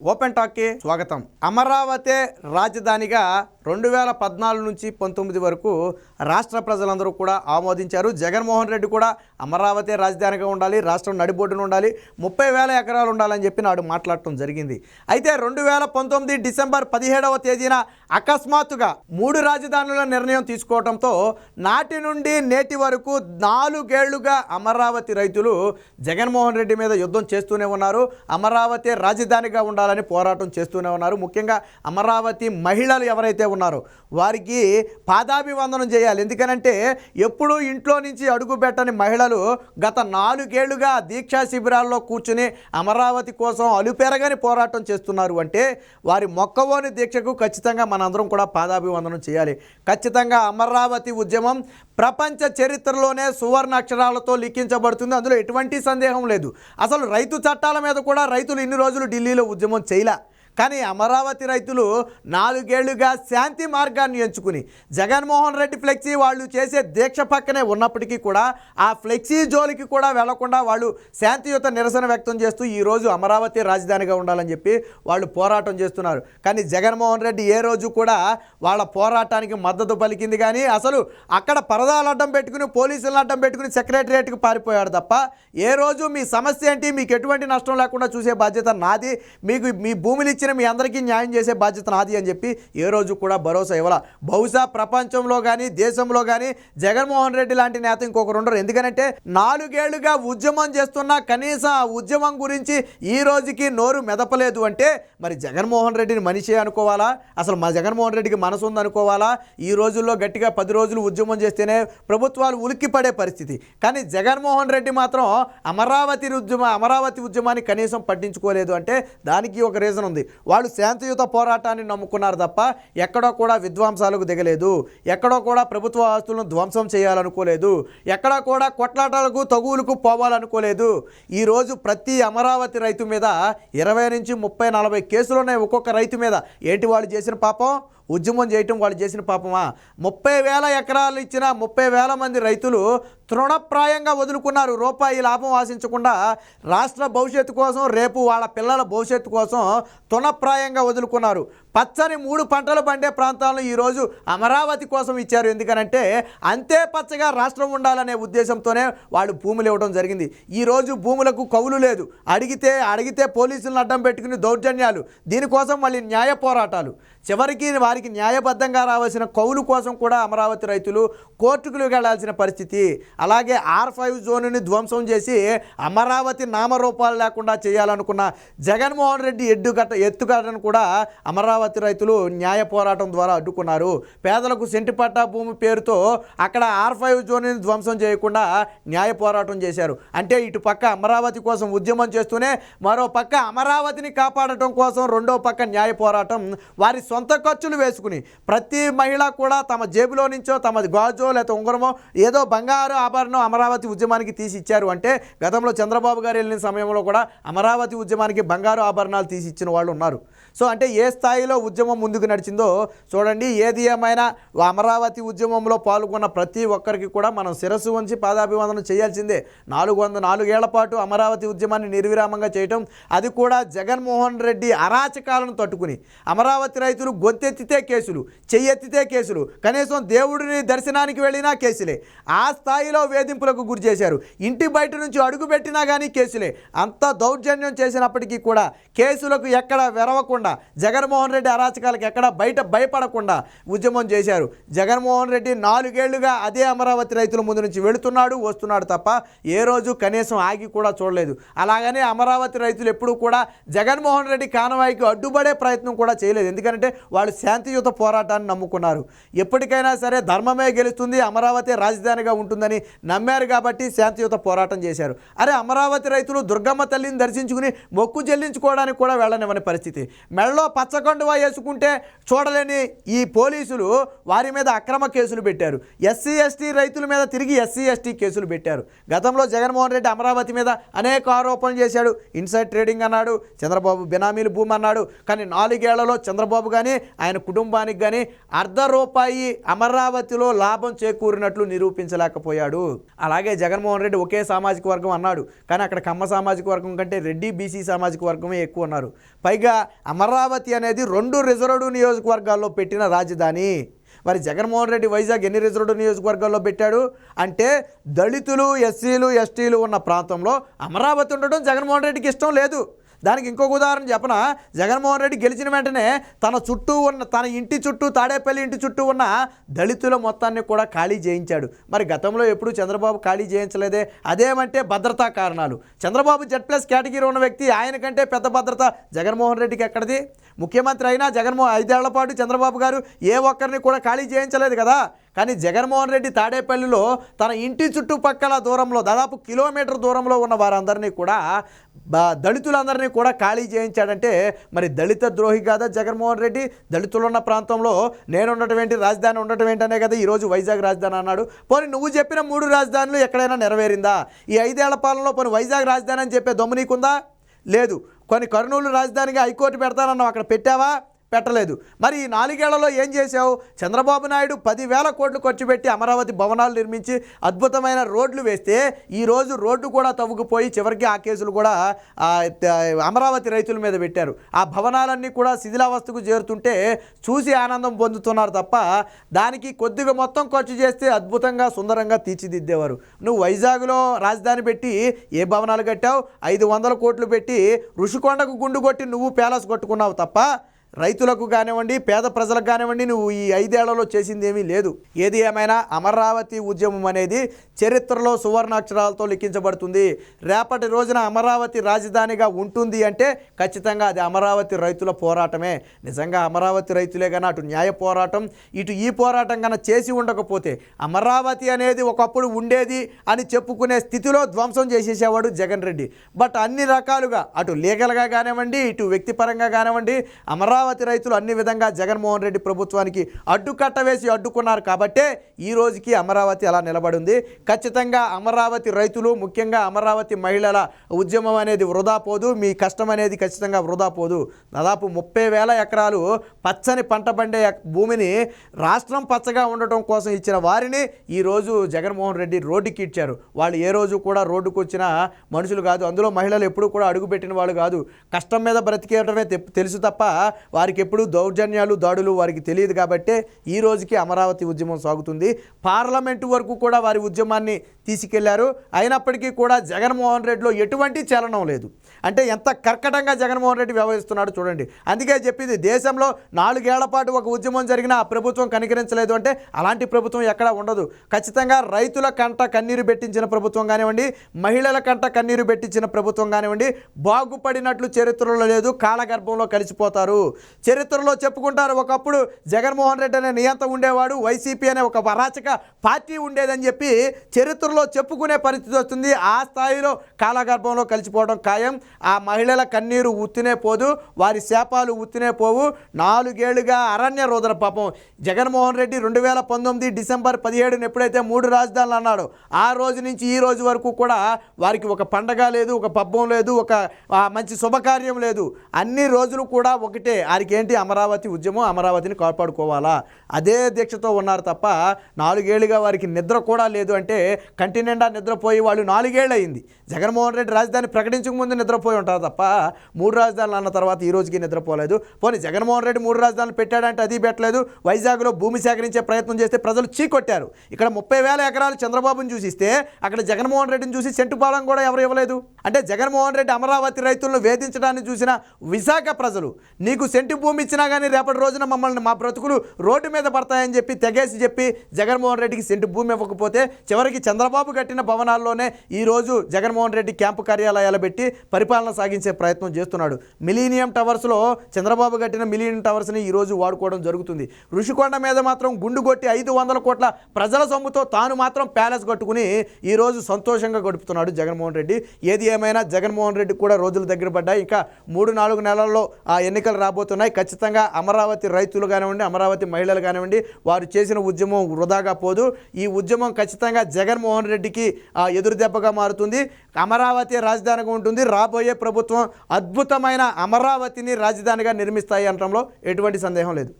Open టాక్కి స్వాగతం. అమరావతి రాజధానిగా రెండు వేల పద్నాలుగు నుంచి పంతొమ్మిది వరకు రాష్ట్ర ప్రజలందరూ కూడా ఆమోదించారు. జగన్మోహన్ రెడ్డి కూడా అమరావతి రాజధానిగా ఉండాలి రాష్ట్రం నడిబొడ్డున ఉండాలి ముప్పై వేల ఎకరాలు ఉండాలని చెప్పి నాడు మాట్లాడటం జరిగింది. అయితే రెండు వేల పంతొమ్మిది డిసెంబర్ పదిహేడవ తేదీన అకస్మాత్తుగా మూడు రాజధానుల నిర్ణయం తీసుకోవడంతో నాటి నుండి నేటి వరకు నాలుగేళ్ళుగా అమరావతి రైతులు జగన్మోహన్ రెడ్డి మీద యుద్ధం చేస్తూనే ఉన్నారు. అమరావతి రాజధానిగా ఉండాలని పోరాటం చేస్తూనే ఉన్నారు. ముఖ్యంగా అమరావతి మహిళలు ఎవరైతే ఉన్నారో వారికి పాదాభివందనం చేయాలి. ఎందుకనంటే ఎప్పుడూ ఇంట్లో నుంచి అడుగు పెట్టని మహిళలు గత నాలుగేళ్ళుగా దీక్షా శిబిరాల్లో కూర్చుని అమరావతి కోసం అలుపెరగని పోరాటం చేస్తున్నారు అంటే వారి మొక్కవోని దీక్షకు ఖచ్చితంగా మనందరం కూడా పాదాభివందనం చేయాలి. ఖచ్చితంగా అమరావతి ఉద్యమం ప్రపంచ చరిత్రలోనే సువర్ణ అక్షరాలతో లిఖించబడుతుంది. అందులో ఎటువంటి సందేహం లేదు. అసలు రైతు చట్టాల మీద కూడా రైతులు ఇన్ని రోజులు ఢిల్లీలో ఉద్యమం చేయలే కానీ అమరావతి రైతులు నాలుగేళ్ళుగా శాంతి మార్గాన్ని ఎంచుకుని జగన్మోహన్ రెడ్డి ఫ్లెక్సీ వాళ్ళు చేసే దీక్ష పక్కనే ఉన్నప్పటికీ కూడా ఆ ఫ్లెక్సీ జోలికి కూడా వెళ్ళకుండా వాళ్ళు శాంతియుత నిరసన వ్యక్తం చేస్తూ ఈరోజు అమరావతి రాజధానిగా ఉండాలని చెప్పి వాళ్ళు పోరాటం చేస్తున్నారు. కానీ జగన్మోహన్ రెడ్డి ఏ రోజు కూడా వాళ్ళ పోరాటానికి మద్దతు పలికింది కానీ అసలు అక్కడ పరదాలు అడ్డం పెట్టుకుని పోలీసులను అడ్డం పెట్టుకుని సెక్రటరియట్కి పారిపోయాడు తప్ప ఏ రోజు మీ సమస్య ఏంటి మీకు ఎటువంటి నష్టం లేకుండా చూసే బాధ్యత నాది మీకు మీ భూములు ఇచ్చిన మీ అందరికీ న్యాయం చేసే బాధ్యత నాది అని చెప్పి ఏ రోజు కూడా భరోసా ఇవ్వాల. బహుశా ప్రపంచంలో కానీ దేశంలో కానీ జగన్మోహన్ రెడ్డి లాంటి నేత ఇంకొకరు ఉండరు. ఎందుకంటే నాలుగేళ్ళుగా ఉద్యమం చేస్తున్నా కనీసం ఆ ఉద్యమం గురించి ఈ రోజుకి నోరు మెదపలేదు అంటే మరి జగన్మోహన్ రెడ్డిని మనిషి అనుకోవాలా? అసలు మా జగన్మోహన్ రెడ్డికి మనసు ఉందనుకోవాలా? ఈ రోజుల్లో గట్టిగా పది రోజులు ఉద్యమం చేస్తేనే ప్రభుత్వాలు ఉలిక్కి పడే పరిస్థితి. కానీ జగన్మోహన్ రెడ్డి మాత్రం అమరావతి ఉద్యమ అమరావతి ఉద్యమాన్ని కనీసం పట్టించుకోలేదు అంటే దానికి ఒక రీజన్ ఉంది. వాళ్ళు శాంతియుత పోరాటాన్ని నమ్ముకున్నారు తప్ప ఎక్కడో కూడా విధ్వంసాలకు దిగలేదు. ఎక్కడో కూడా ప్రభుత్వ ఆస్తులను ధ్వంసం చేయాలనుకోలేదు. ఎక్కడో కూడా కొట్లాటలకు తగువులకు పోవాలనుకోలేదు. ఈరోజు ప్రతి అమరావతి రైతు మీద ఇరవై నుంచి ముప్పై నలభై కేసులు ఉన్నాయి ఒక్కొక్క రైతు మీద. ఏంటి వాళ్ళు చేసిన పాపం? ఉద్యమం చేయటం వాళ్ళు చేసిన పాపమా? ముప్పై వేల ఎకరాలు ఇచ్చిన ముప్పై వేల మంది రైతులు తృణప్రాయంగా వదులుకున్నారు. రూపాయి లాభం ఆశించకుండా రాష్ట్ర భవిష్యత్తు కోసం రేపు వాళ్ళ పిల్లల భవిష్యత్తు కోసం తృణప్రాయంగా వదులుకున్నారు. పచ్చని మూడు పంటలు పండే ప్రాంతాలను ఈరోజు అమరావతి కోసం ఇచ్చారు. ఎందుకనంటే అంతే పచ్చగా రాష్ట్రం ఉండాలనే ఉద్దేశంతోనే వాళ్ళు భూములు ఇవ్వడం జరిగింది. ఈరోజు భూములకు కవులు లేదు. అడిగితే అడిగితే పోలీసులను అడ్డం పెట్టుకుని దౌర్జన్యాలు. దీనికోసం మళ్ళీ న్యాయ పోరాటాలు. చివరికి వారికి న్యాయబద్ధంగా రావాల్సిన కౌలు కోసం కూడా అమరావతి రైతులు కోర్టుకు వెళ్ళాల్సిన పరిస్థితి. అలాగే ఆర్ ఫైవ్ జోన్ని ధ్వంసం చేసి అమరావతి నామరూపాలు లేకుండా చేయాలనుకున్న జగన్మోహన్ రెడ్డి ఎడ్డుగట్ట ఎత్తుగట్టను కూడా అమరావతి రైతులు న్యాయ పోరాటం ద్వారా అడ్డుకున్నారు. పేదలకు సెంటి పట్టా భూమి పేరుతో అక్కడ ఆర్ ఫైవ్ జోన్ని ధ్వంసం చేయకుండా న్యాయ పోరాటం చేశారు. అంటే ఇటు పక్క అమరావతి కోసం ఉద్యమం చేస్తూనే మరో పక్క అమరావతిని కాపాడటం కోసం రెండో పక్క న్యాయ పోరాటం వారి సొంత ఖర్చులు వేసుకుని ప్రతి మహిళ కూడా తమ జేబులో నుంచో తమ గాజో లేకపోతే ఉంగరమో ఏదో బంగారు ఆభరణం అమరావతి ఉద్యమానికి తీసి ఇచ్చారు. అంటే గతంలో చంద్రబాబు గారు వెళ్ళిన సమయంలో కూడా అమరావతి ఉద్యమానికి బంగారు ఆభరణాలు తీసి ఇచ్చిన వాళ్ళు ఉన్నారు. సో అంటే ఏ స్థాయిలో ఉద్యమం ముందుకు నడిచిందో చూడండి ఏది ఏమైనా అమరావతి ఉద్యమంలో పాల్గొన్న ప్రతి ఒక్కరికి కూడా మనం శిరస్సు వంచి పాదాభివందనం చేయాల్సిందే. నాలుగు వంద నాలుగేళ్ళ పాటు అమరావతి ఉద్యమాన్ని నిర్విరామంగా చేయటం అది కూడా జగన్మోహన్ రెడ్డి అరాచకాలను తట్టుకుని. అమరావతి రైతులు గొంతెత్తితే కేసులు చెయ్యెత్తితే కేసులు. కనీసం దేవుడిని దర్శనానికి వెళ్ళినా కేసులే. ఆ స్థాయిలో వేధింపులకు గురి చేశారు. ఇంటి బయట నుంచి అడుగు పెట్టినా కానీ కేసులే. అంత దౌర్జన్యం చేసినప్పటికీ కూడా కేసులకు ఎక్కడ వెరవకుండా జగన్మోహన్ రెడ్డి అరాచకాలకు ఎక్కడ బయట భయపడకుండా ఉద్యమం చేశారు. జగన్మోహన్ రెడ్డి నాలుగేళ్ళుగా అదే అమరావతి రైతుల ముందు నుంచి వెళుతున్నాడు వస్తున్నాడు తప్ప ఏ రోజు కనీసం ఆగి కూడా చూడలేదు. అలాగనే అమరావతి రైతులు ఎప్పుడూ కూడా జగన్మోహన్ రెడ్డి కానవాయికి అడ్డుపడే ప్రయత్నం కూడా చేయలేదు. ఎందుకంటే వాళ్ళు శాంతియుత పోరాటాన్ని నమ్ముకున్నారు. ఎప్పటికైనా సరే ధర్మమే గెలుస్తుంది అమరావతి రాజధానిగా ఉంటుందని నమ్మారు కాబట్టి శాంతియుత పోరాటం చేశారు. అరే అమరావతి రైతులు దుర్గమ్మ తల్లిని దర్శించుకుని మొక్కు చెల్లించుకోవడానికి కూడా వెళ్ళనివ్వని పరిస్థితి. మెడలో పచ్చకండువా వేసుకుంటే చూడలేని ఈ పోలీసులు వారి మీద అక్రమ కేసులు పెట్టారు. ఎస్సీ ఎస్టీ రైతుల మీద తిరిగి ఎస్సీ ఎస్టీ కేసులు పెట్టారు. గతంలో జగన్మోహన్ రెడ్డి అమరావతి మీద అనేక ఆరోపణలు చేశాడు. ఇన్సైడ్ ట్రేడింగ్ అన్నాడు చంద్రబాబు బినామీలు భూమి అన్నాడు. కానీ నాలుగేళ్ళలో చంద్రబాబు కానీ ఆయన కుటుంబానికి కానీ అర్ధ రూపాయి అమరావతిలో లాభం చేకూరినట్లు నిరూపించలేకపోయాడు. అలాగే జగన్మోహన్ రెడ్డి ఒకే సామాజిక వర్గం అన్నాడు. కానీ అక్కడ కమ్మ సామాజిక వర్గం కంటే రెడ్డి బీసీ సామాజిక వర్గమే ఎక్కువ ఉన్నారు పైగా అమరావతి అనేది రెండు రిజర్వ్డ్ నియోజకవర్గాల్లో పెట్టిన రాజధాని. మరి జగన్మోహన్ రెడ్డి వైజాగ్ ఎన్ని రిజర్వ్డ్ నియోజకవర్గాల్లో పెట్టాడు? అంటే దళితులు ఎస్సీలు ఎస్టీలు ఉన్న ప్రాంతంలో అమరావతి ఉండడం జగన్మోహన్ రెడ్డికి ఇష్టం లేదు. దానికి ఇంకొక ఉదాహరణ చెప్పన? జగన్మోహన్ రెడ్డి గెలిచిన వెంటనే తన చుట్టూ ఉన్న తన ఇంటి చుట్టూ తాడేపల్లి ఇంటి చుట్టూ ఉన్న దళితుల మొత్తాన్ని కూడా ఖాళీ చేయించాడు. మరి గతంలో ఎప్పుడూ చంద్రబాబు ఖాళీ చేయించలేదే? అదేమంటే భద్రతా కారణాలు. చంద్రబాబు జెడ్ ప్లస్ కేటగిరీ ఉన్న వ్యక్తి ఆయన కంటే పెద్ద భద్రత జగన్మోహన్ రెడ్డికి ఎక్కడిది? ముఖ్యమంత్రి అయినా జగన్మోహన్ ఐదేళ్ళ పాటు చంద్రబాబు గారు ఏ ఒక్కరిని కూడా ఖాళీ చేయించలేదు కదా? కానీ జగన్మోహన్ రెడ్డి తాడేపల్లిలో తన ఇంటి చుట్టుపక్కల దూరంలో దాదాపు కిలోమీటర్ దూరంలో ఉన్న వారందరినీ కూడా దళితులందరినీ కూడా ఖాళీ చేయించాడంటే మరి దళిత ద్రోహి కాదా జగన్మోహన్ రెడ్డి? దళితులు ఉన్న ప్రాంతంలో నేను ఉండటమేంటి రాజధాని ఉండటం ఏంటనే కదా ఈరోజు వైజాగ్ రాజధాని అన్నాడు. పోనీ నువ్వు చెప్పిన మూడు రాజధానులు ఎక్కడైనా నెరవేరిందా? ఈ ఐదేళ్ళ పాలనలో పోనీ వైజాగ్ రాజధాని అని చెప్పే దమ్ము నీకుందా? లేదు. కొన్ని కర్నూలు రాజధానిగా హైకోర్టు పెడతానన్నావు అక్కడ పెట్టావా? పెట్టలేదు. మరి ఈ నాలుగేళ్ళలో ఏం చేశావు? చంద్రబాబు నాయుడు పదివేల కోట్లు ఖర్చు పెట్టి అమరావతి భవనాలు నిర్మించి అద్భుతమైన రోడ్లు వేస్తే ఈరోజు రోడ్డు కూడా తవ్వుకుపోయి చివరికి ఆ కేసులు కూడా అమరావతి రైతుల మీద పెట్టారు. ఆ భవనాలన్నీ కూడా శిథిలావస్థకు చేరుతుంటే చూసి ఆనందం పొందుతున్నారు తప్ప దానికి కొద్దిగా మొత్తం ఖర్చు చేస్తే అద్భుతంగా సుందరంగా తీర్చిదిద్దేవారు. నువ్వు వైజాగ్లో రాజధాని పెట్టి ఏ భవనాలు కట్టావు? ఐదు వందల కోట్లు పెట్టి ఋషికొండకు గుండు కొట్టి నువ్వు ప్యాలెస్ కొట్టుకున్నావు తప్ప రైతులకు కానివ్వండి పేద ప్రజలకు కానివ్వండి నువ్వు ఈ ఐదేళ్ళలో చేసింది ఏమీ లేదు. ఏది ఏమైనా అమరావతి ఉద్యమం అనేది చరిత్రలో సువర్ణాక్షరాలతో లిఖించబడుతుంది. రేపటి రోజున అమరావతి రాజధానిగా ఉంటుంది అంటే ఖచ్చితంగా అది అమరావతి రైతుల పోరాటమే. నిజంగా అమరావతి రైతులే కానీ అటు న్యాయ పోరాటం ఇటు ఈ పోరాటం కన్నా చేసి ఉండకపోతే అమరావతి అనేది ఒకప్పుడు ఉండేది అని చెప్పుకునే స్థితిలో ధ్వంసం చేసేసేవాడు జగన్ రెడ్డి. బట్ అన్ని రకాలుగా అటు లీగల్గా కానివ్వండి ఇటు వ్యక్తిపరంగా కానివ్వండి అమరావతి అమరావతి రైతులు అన్ని విధంగా జగన్మోహన్ రెడ్డి ప్రభుత్వానికి అడ్డుకట్ట వేసి అడ్డుకున్నారు కాబట్టే ఈ రోజుకి అమరావతి అలా నిలబడింది. ఖచ్చితంగా అమరావతి రైతులు ముఖ్యంగా అమరావతి మహిళల ఉద్యమం అనేది వృధా పోదు. మీ కష్టం అనేది ఖచ్చితంగా వృధా పోదు. దాదాపు ముప్పై వేల ఎకరాలు పచ్చని పంట పండే భూమిని రాష్ట్రం పచ్చగా ఉండటం కోసం ఇచ్చిన వారిని ఈరోజు జగన్మోహన్ రెడ్డి రోడ్డుకి ఇచ్చారు. వాళ్ళు ఏ రోజు కూడా రోడ్డుకు వచ్చిన మనుషులు కాదు. అందులో మహిళలు ఎప్పుడు కూడా అడుగుపెట్టిన వాళ్ళు కాదు. కష్టం మీద బ్రతికేయటమే తె- తెలుసు తప్ప వారికి ఎప్పుడు దౌర్జన్యాలు దాడులు వారికి తెలియదు కాబట్టే ఈ రోజుకి అమరావతి ఉద్యమం సాగుతుంది. పార్లమెంటు వరకు కూడా వారి ఉద్యమాన్ని తీసుకెళ్ళారు. అయినప్పటికీ కూడా జగన్మోహన్ రెడ్డిలో ఎటువంటి చలనం లేదు. అంటే ఎంత కర్కటంగా జగన్మోహన్ రెడ్డి వ్యవహరిస్తున్నాడు చూడండి. అందుకే చెప్పింది దేశంలో నాలుగేళ్ళ పాటు ఒక ఉద్యమం జరిగినా ఆ ప్రభుత్వం కనికరించలేదు అంటే అలాంటి ప్రభుత్వం ఎక్కడా ఉండదు. ఖచ్చితంగా రైతుల కంట కన్నీరు పెట్టించిన ప్రభుత్వం కానివ్వండి మహిళల కంట కన్నీరు పెట్టించిన ప్రభుత్వం కానివ్వండి బాగుపడినట్లు చరిత్రలో లేదు కాలగర్భంలో కలిసిపోతారు. చరిత్రలో చెప్పుకుంటారు. ఒకప్పుడు జగన్మోహన్ రెడ్డి అనే నియంత ఉండేవాడు వైసీపీ అనే ఒక వరాచక పార్టీ ఉండేదని చెప్పి చరిత్రలో చెప్పుకునే పరిస్థితి వస్తుంది. ఆ స్థాయిలో కాలగర్భంలో కలిసిపోవడం ఖాయం. ఆ మహిళల కన్నీరు ఉత్తినే పోదు వారి శాపాలు ఉత్తినే పోవు. నాలుగేళ్ళుగా అరణ్య రోదన పాపం. జగన్మోహన్ రెడ్డి రెండు వేల పంతొమ్మిది డిసెంబర్ పదిహేడున ఎప్పుడైతే మూడు రాజధానులు అన్నాడు ఆ రోజు నుంచి ఈ రోజు వరకు కూడా వారికి ఒక పండగ లేదు ఒక పబ్బం లేదు ఒక మంచి శుభకార్యం లేదు. అన్ని రోజులు కూడా ఒకటే వారికి ఏంటి అమరావతి ఉద్యమం? అమరావతిని కాపాడుకోవాలా? అదే దీక్షతో ఉన్నారు తప్ప నాలుగేళ్ళుగా వారికి నిద్ర కూడా లేదు అంటే కంటి నిండా నిద్రపోయి వాళ్ళు నాలుగేళ్ళు అయింది జగన్మోహన్ రెడ్డి రాజధాని ప్రకటించక ముందు నిద్రపోయి ఉంటారు తప్ప మూడు రాజధానులు అన్న తర్వాత ఈ రోజుకి నిద్రపోలేదు. పోనీ జగన్మోహన్ రెడ్డి మూడు రాజధానులు పెట్టాడంటే అది పెట్టలేదు. వైజాగ్లో భూమి సేకరించే ప్రయత్నం చేస్తే ప్రజలు చీకొట్టారు. ఇక్కడ ముప్పై వేల ఎకరాలు చంద్రబాబును చూసిస్తే అక్కడ జగన్మోహన్ రెడ్డిని చూసి సెంటు కూడా ఎవరు ఇవ్వలేదు. అంటే జగన్మోహన్ రెడ్డి అమరావతి రైతులను వేధించడాన్ని చూసిన విశాఖ ప్రజలు నీకు సెంటు భూమి ఇచ్చినా కానీ రేపటి రోజున మమ్మల్ని మా బ్రతుకులు రోడ్డు మీద పడతాయని చెప్పి తెగేసి చెప్పి జగన్మోహన్ రెడ్డికి సెంటి భూమి ఇవ్వకపోతే చివరికి చంద్రబాబు కట్టిన భవనాల్లోనే ఈరోజు జగన్మోహన్ రెడ్డి క్యాంపు కార్యాలయాలు పెట్టి పరిపాలన సాగించే ప్రయత్నం చేస్తున్నాడు. మిలీనియం టవర్స్లో చంద్రబాబు కట్టిన మిలీనియం టవర్స్ని ఈరోజు వాడుకోవడం జరుగుతుంది. ఋషికొండ మీద మాత్రం గుండు కొట్టి ఐదు వందల కోట్ల ప్రజల సొమ్ముతో తాను మాత్రం ప్యాలెస్ కట్టుకుని ఈరోజు సంతోషంగా గడుపుతున్నాడు జగన్మోహన్ రెడ్డి. ఏది ఏమైనా జగన్మోహన్ రెడ్డి కూడా రోజులు దగ్గర పడ్డాయి. ఇంకా మూడు నాలుగు నెలల్లో ఆ ఎన్నికలు రాబోతున్నాయి. రాబోతున్నాయి ఖచ్చితంగా అమరావతి రైతులు కానివ్వండి అమరావతి మహిళలు కానివ్వండి వారు చేసిన ఉద్యమం వృధాగా పోదు. ఈ ఉద్యమం ఖచ్చితంగా జగన్మోహన్ రెడ్డికి ఆ, ఎదురు దెబ్బగా మారుతుంది. అమరావతి రాజధానిగా ఉంటుంది. రాబోయే ప్రభుత్వం అద్భుతమైన అమరావతిని రాజధానిగా నిర్మిస్తాయి అనడంలో ఎటువంటి సందేహం లేదు.